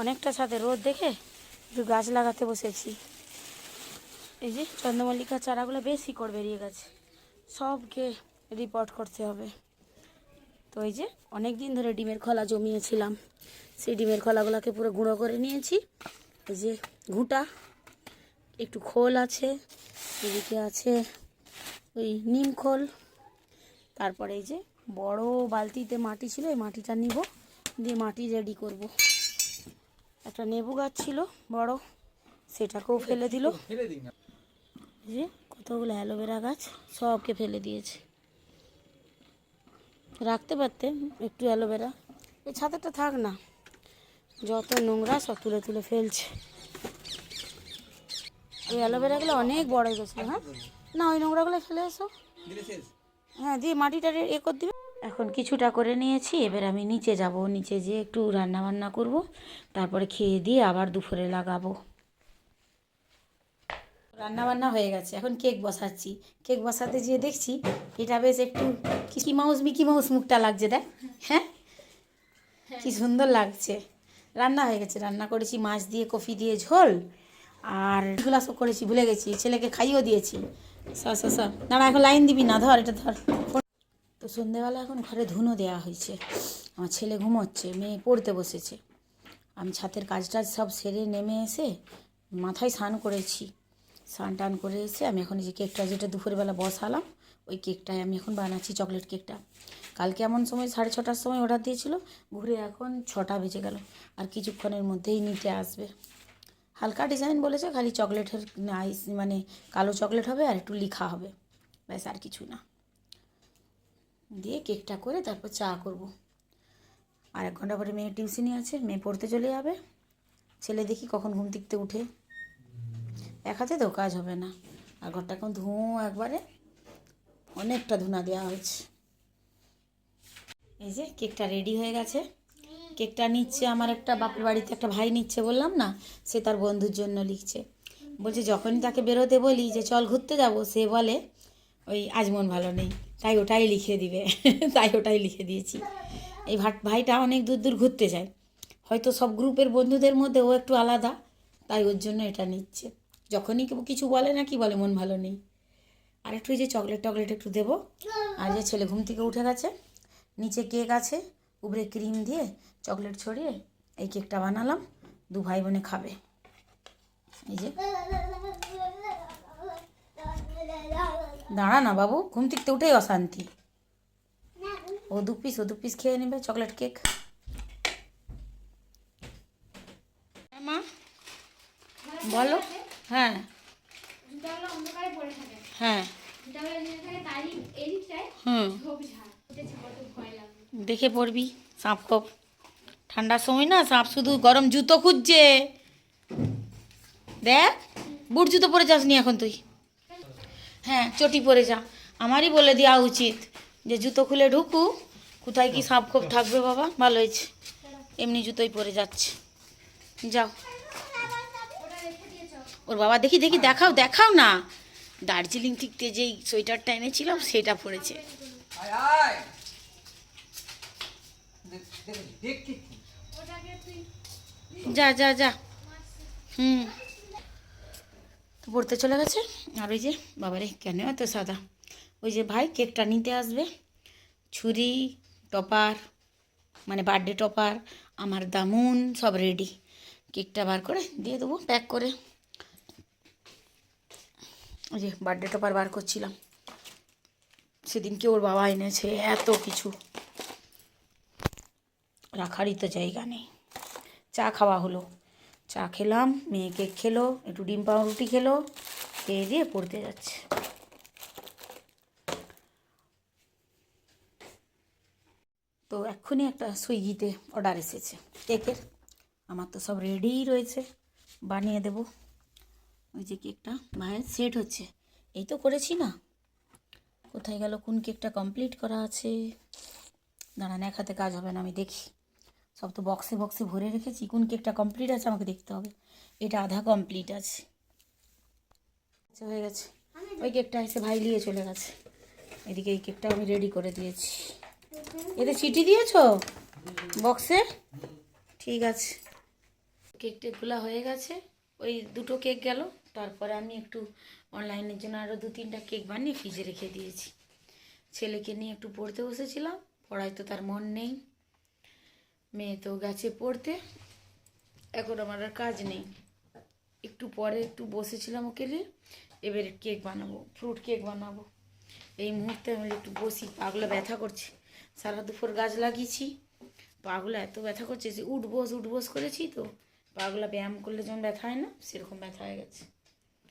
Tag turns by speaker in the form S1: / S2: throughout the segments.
S1: অনেকটা ছাদে রোদ দেখে একটু গাছ লাগাতে বসেছি। এই যে চন্দ্রমল্লিকার চারাগুলো বেশি করে বেরিয়ে গেছে। সবকে রিপোর্ট করতে হবে। তো এই যে অনেক দিন ধরে ডিমের খোলা জমিয়েছিলাম। সেই ডিমের খোলাগুলোকে পুরো গুঁড়ো করে নিয়েছি। এই যে ঘুঁটা, একটু খোল আছে, এদিকে আছে ওই নিম খোল। তারপরে এই যে বড় বালতিতে মাটি ছিল, এই মাটিটা নিব, দিয়ে মাটি রেডি করব। একটা নেবু গাছ ছিল বড় সেটাকেও ফেলে দিল। যে কতগুলো অ্যালোভেরা গাছ সবকে ফেলে দিয়েছে। রাখতে পারতে একটু অ্যালোভেরা। এই ছাতাটা থাক না যত নোংরা সব তুলে তুলে ফেলছে। ওই অ্যালোভেরাগুলো অনেক বড় হয়ে গেছিল হ্যাঁ? না ওই নোংরাগুলো ফেলে এসো। হ্যাঁ দিয়ে মাটিটা এ করে দিবে। এখন কিছুটা করে নিয়েছি এবার আমি নিচে যাব। নিচে যেয়ে একটু রান্না বান্না করব তারপরে খেয়ে দিয়ে আবার দুপুরে লাগাবো। রান্না বান্না হয়ে গেছে এখন কেক বসাচ্ছি। কেক বসাতে যেয়ে দেখছি এটা বেশ একটু কি মাউস মিকি মাউস মুখটা লাগছে দেখ। হ্যাঁ? কি সুন্দর লাগছে। রান্না হয়ে গেছে রান্না করেছি মাছ দিয়ে কফি দিয়ে ঝোল আর এগুলো সব করেছি ভুলে গেছি ছেলেকে খাইয়েও দিয়েছি। সব সব সব দাঁড়া এখন লাইন দিবি না ধর এটা ধর। তো সন্ধেবেলা এখন ঘরে ধুনো দেওয়া হয়েছে। আমার ছেলে ঘুমোচ্ছে, মেয়ে পড়তে বসেছে। আমি ছাতের কাজ টাজ সব সেরে নেমে এসে মাথায় স্নান করেছি। স্নান টান করে এসে আমি এখন যে কেকটা যেটা দুপুরবেলা বসালাম, ওই কেকটাই আমি এখন বানাচ্ছি, চকলেট কেকটা। কালকে এমন সময় সাড়ে ছটার সময় অর্ডার দিয়েছিল, ঘুরে এখন ছটা বেজে গেল, আর কিছুক্ষণের মধ্যেই নিতে আসবে। হালকা ডিজাইন বলেছে, খালি চকলেটের আইস মানে কালো চকলেট হবে আর একটু লিখা হবে। ব্যাস, আর কিছু না। দিয়ে কেকটা করে তারপর চা করব। আর এক ঘণ্টা পরে মেয়ের টিউশনি আছে, মেয়ে পড়তে চলে যাবে। ছেলে দেখি কখন ঘুম থেকে উঠে। এক হাতে তো কাজ হবে না। আর ঘরটা এখন ধুঁ একবারে। অনেকটা ধুনা দেওয়া হয়েছে। এই যে কেকটা রেডি হয়ে গেছে। কেকটা নিচ্ছে আমার একটা বাপের বাড়িতে একটা ভাই নিচ্ছে বললাম না, সে তার বন্ধুর জন্য লিখছে। বলছে, যখনই তাকে বেরোতে বলি যে, চল ঘুরতে যাব, সে বলে, ওই আজ মন ভালো নেই। তাই ওটাই লিখে দিবে। তাই ওটাই লিখে দিয়েছি। এই ভাইটা অনেক দূর দূর ঘুরতে যায়। হয়তো সব গ্রুপের বন্ধুদের মধ্যে ও একটু আলাদা, তাই ওর জন্য এটা নিচ্ছে। যখনই কিছু বলে না, কি বলে, মন ভালো নেই। আর একটু যে চকলেট টকলেট একটু দেবো। আর যে ছেলে ঘুম থেকে উঠে গেছে, নিচে কেক আছে উপরে ক্রিম দিয়ে চকলেট ছড়িয়ে এই কেকটা বানালাম। দু ভাই বোনে খাবে। এই যে। দাঁড়া না বাবু ঘুম থেকে উঠেই অশান্তি। ও দু পিস ও দু পিস খেয়ে নেবে চকলেট কেক হ্যাঁ, মা। বলো। হ্যাঁ। হ্যাঁ। হুম। দেখে পড়বি সাপ খোপ। ঠান্ডার সময় না সাপ শুধু গরম জুতো খুঁজছে। দেখ বুট জুতো পরে যাসনি এখন তুই। হ্যাঁ চটি পরে যা। আমারই বলে দেওয়া উচিত যে জুতো খুলে ঢুকু কোথায় কি সাপ খোপ থাকবে বাবা? ভালো হয়েছে। এমনি জুতোই পরে যাচ্ছে। যাও। ওর বাবা দেখি দেখি দেখাও দেখাও না। দার্জিলিং থেকে যেই সোয়েটারটা এনেছিলাম সেটা পরেছে। যা যা যা। হুম। পড়তে চলে গেছে? আর ওই যে, বাবারে, কেন এত সাদা? ওই যে ভাই, কেকটা নিতে আসবে। ছুরি, টপার মানে বার্থডে টপার, আমার দামুন, সব রেডি কেকটা বার করে দিয়ে দেবো প্যাক করে। ওই যে বার্থডে টপার বার করছিলাম। সেদিনকে ওর বাবা এনেছে এত কিছু। রাখারই তো জায়গা নেই। চা খাওয়া হলো। চা খেলাম, মেয়ে কেক খেলো, একটু ডিম পাউরুটি খেলো। খেয়ে দিয়ে পড়তে যাচ্ছে। তো এক্ষুনি একটা সুইগিতে অর্ডার এসেছে। কেকের আমার তো সব রেডিই রয়েছে। বানিয়ে দেব। ওই যে কেকটা ভাইয়ের সেট হচ্ছে। এই তো করেছি না। কোথায় গেল? কোন কেকটা কমপ্লিট করা আছে? দাঁড়ান, এক হাতে কাজ হবে না, আমি দেখি। সব তো বক্সে বক্সে ভরে রেখেছি। কোন কেকটা কমপ্লিট আছে আমাকে দেখতে হবে। এটা আধা কমপ্লিট আছে। আচ্ছা হয়ে গেছে। ওই কেকটা এসে ভাই নিয়ে চলে গেছে। এদিকে এই কেকটা আমি রেডি করে দিয়েছি। এতে চিঠি দিয়েছ? বক্সে? ঠিক আছে। কেক টেকগুলো হয়ে গেছে। ওই দুটো কেক গেল। তারপরে আমি একটু অনলাইনের জন্য আরও দু তিনটা কেক বানিয়ে ফ্রিজে রেখে দিয়েছি। ছেলেকে নিয়ে একটু পড়তে বসেছিলাম। পড়ায় তো তার মন নেই। মেয়ে তো গেছে পড়তে। এখন আমার আর কাজ নেই। একটু পরে একটু বসেছিলাম ওকে নিয়ে এবারে কেক বানাবো ফ্রুট কেক বানাবো। এই মুহূর্তে আমি একটু বসি পাগুলো ব্যথা করছে। সারা দুপুর গাছ লাগিয়েছি পাগুলো এত ব্যথা করছে যে উঠবোস উঠবোস করেছি তো। পাগুলো ব্যায়াম করলে যেমন ব্যথা হয় না সেরকম ব্যথা হয়ে গেছে।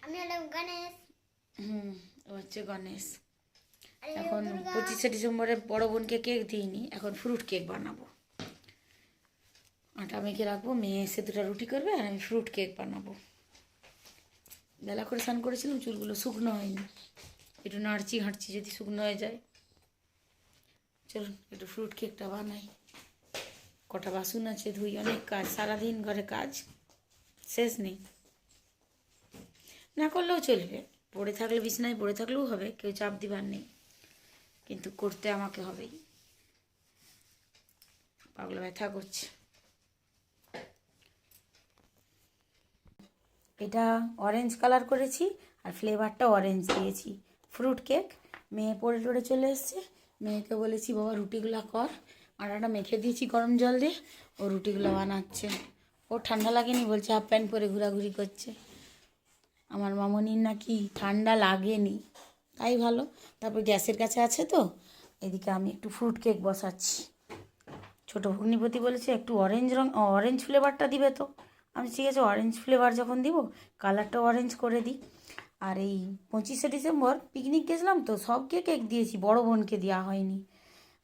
S2: আমি হলাম গণেশ।
S1: হুম হচ্ছে গণেশ। এখন পঁচিশে ডিসেম্বরে বড় বোনকে কেক দিইনি এখন ফ্রুট কেক বানাবো। আটা মেখে রাখব মেয়ে এসে দুটো রুটি করবে আর আমি ফ্রুট কেক বানাবো। বেলা করে স্নান করেছিলাম, চুলগুলো শুকনো হয়নি। একটু নাড়ছি হাঁটছি যদি শুকনো হয়ে যায়। চলুন, একটু ফ্রুট কেকটা বানাই। কটা বাসন আছে, ধুই অনেক কাজ, সারাদিন ঘরে কাজ, শেষ নেই। না করলেও চলবে, পড়ে থাকলে বিছনায়, পড়ে থাকলেও হবে, কেউ চাপ দিবার নেই। কিন্তু করতে আমাকে হবেই। পাগলা ব্যথা করছে। এটা অরেঞ্জ কালার করেছি আর ফ্লেভারটা অরেঞ্জ দিয়েছি। ফ্রুট কেক মেয়ে পড়ে টড়ে চলে এসছে। মেয়েকে বলেছি, বাবা, রুটিগুলো কর। আটাটা মেখে দিয়েছি গরম জল দিয়ে। ও রুটিগুলো বানাচ্ছে। ও ঠান্ডা লাগেনি, বলছে, হাফ প্যান্ট পরে ঘোরাঘুরি করছে। আমার মামনির নাকি ঠান্ডা লাগেনি। তাই ভালো। তারপর গ্যাসের কাছে আছে তো। এদিকে আমি একটু ফ্রুট কেক বসাচ্ছি। ছোটো ভগ্নিপতি বলেছে, একটু অরেঞ্জ রং অরেঞ্জ ফ্লেভারটা দিবে তো। আমি ঠিক আছে অরেঞ্জ ফ্লেভার যখন দিব কালারটা অরেঞ্জ করে দিই। আর এই পঁচিশে ডিসেম্বর পিকনিক গেছিলাম তো সবকে কেক দিয়েছি, বড় বোনকে দেওয়া হয়নি।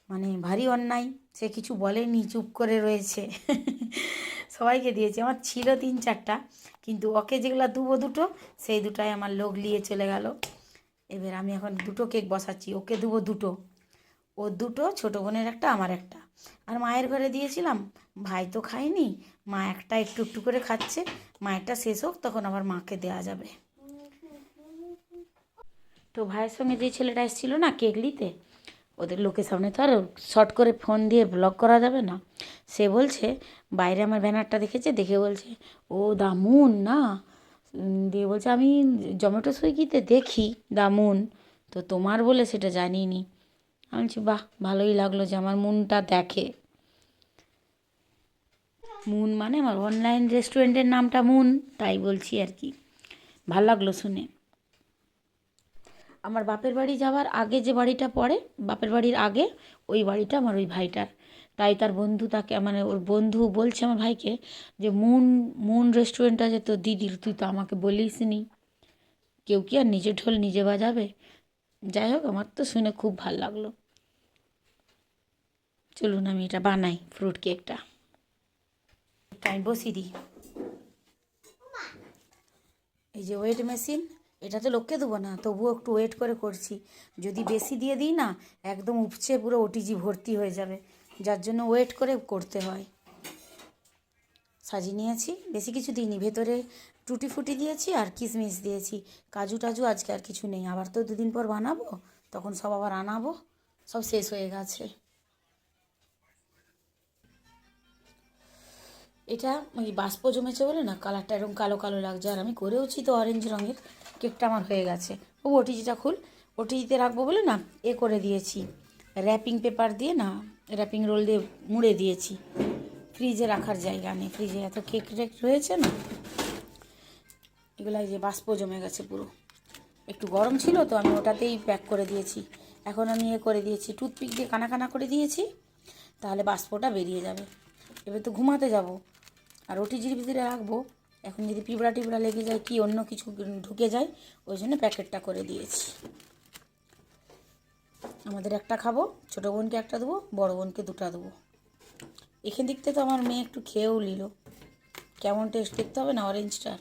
S1: মানে ভারী অন্যায়, সে কিছু বলেনি, চুপ করে রয়েছে। সবাইকে দিয়েছি, আমার ছিল তিন চারটা, কিন্তু ওকে যেগুলো দুবো দুটো, সেই দুটাই আমার লোক নিয়ে চলে গেল। এবার আমি এখন দুটো কেক বসাচ্ছি, ওকে দুবো দুটো। ও দুটো, ছোটো বোনের একটা, আমার একটা। আর মায়ের ঘরে দিয়েছিলাম, ভাই তো খায়নি মা একটা একটু একটু করে খাচ্ছে, মায়েরটা শেষ হোক, তখন আবার মাকে দেওয়া যাবে। তো ভাইয়ের সঙ্গে যে ছেলেটা এসেছিল না কেক নিতে ওদের লোকের সামনে তো আর শর্ট করে ফোন দিয়ে ব্লগ করা যাবে না। সে বলছে, বাইরে আমার ব্যানারটা দেখেছে, দেখে বলছে, ও দামুন না? দিয়ে বলছে, আমি জমেটো সুইগিতে দেখি, দামুন। তো তোমার বলে সেটা জানিনি। আমি বলছি, বাহ, ভালোই লাগল যে আমার মনটা দেখে। মুন মানে আমার অনলাইন রেস্টুরেন্টের নামটা মুন, তাই বলছি আর কি। ভালো লাগল শুনে। আমার বাপের বাড়ি যাওয়ার আগে যে বাড়িটা পড়ে, বাপের বাড়ির আগে, ওই বাড়িটা আমার ওই ভাইটার। তাই তার বন্ধু তাকে মানে ওর বন্ধু বলছে আমার ভাইকে যে, মুন মুন রেস্টুরেন্ট আছে তো দিদির তুই তো আমাকে বলিস নি। কেউ কি আর নিজে ঢোল নিজে বাজাবে? যাই হোক, আমার তো শুনে খুব ভালো লাগল। চলুন, আমি এটা বানাই ফ্রুট কেকটা আমি বসিয়ে দিই এই যে ওয়েট মেশিন এটা তো লোককে দেবো না, তবুও একটু ওয়েট করে করছি। যদি বেশি দিয়ে দিই না, একদম উপচে পুরো ওটিজি ভর্তি হয়ে যাবে। যার জন্য ওয়েট করে করতে হয়। সাজিয়ে নিয়েছি, বেশি কিছু দিইনি। ভেতরে টুটি ফুটি দিয়েছি আর কিশমিশ দিয়েছি। কাজু টাজু আজকে আর কিছু নেই। আবার তো দুদিন পর বানাবো, তখন সব আবার আনাবো, সব শেষ হয়ে গেছে। এটা ওই বাষ্প জমেছে বলে না, কালারটা এরকম কালো কালো লাগছে। আর আমি করেওছি তো অরেঞ্জ রঙের, কেকটা আমার হয়ে গেছে। ও ওটিজিটা খুল, ওটিজিতে রাখব বলে না, এ করে দিয়েছি। র্যাপিং পেপার দিয়ে না র্যাপিং রোল দিয়ে মুড়ে দিয়েছি। ফ্রিজে রাখার জায়গা নেই ফ্রিজে এত কেক টেক রয়েছে না এগুলো যে বাষ্প জমে গেছে পুরো। একটু গরম ছিল তো আমি ওটাতেই প্যাক করে দিয়েছি। এখন আমি এ করে দিয়েছি টুথপিক দিয়ে কানা কানা করে দিয়েছি, তাহলে বাষ্পটা বেরিয়ে যাবে। এবার তো ঘুমাতে যাব। আর ওটিজির ভিতরে রাখব, এখন যদি পিঁপড়া টিপড়া লেগে যায় কি অন্য কিছু ঢুকে যায়, ওই জন্য প্যাকেটটা করে দিয়েছি। আমাদের একটা খাব, ছোটো বোনকে একটা দেবো, বড় বোনকে দুটো দেবো। এখান দিক থেকে তো আমার মেয়ে একটু খেয়েও নিল। কেমন টেস্ট দেখতে হবে না অরেঞ্জটা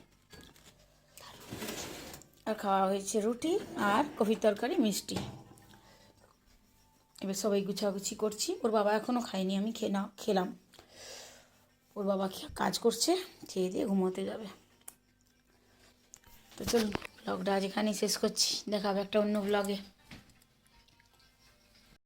S1: আর খাওয়া হয়েছে রুটি আর কফির তরকারি মিষ্টি। এবার সবাই গুছাগুছি করছি, ওর বাবা এখনও খায়নি, আমি খেয়ে না খেলাম। ওর বাবা কাজ করছে, খেয়ে দিয়ে ঘুমোতে যাবে। তো চলুন ব্লগটা আজ এখানেই শেষ করছি দেখাবে একটা অন্য ব্লগে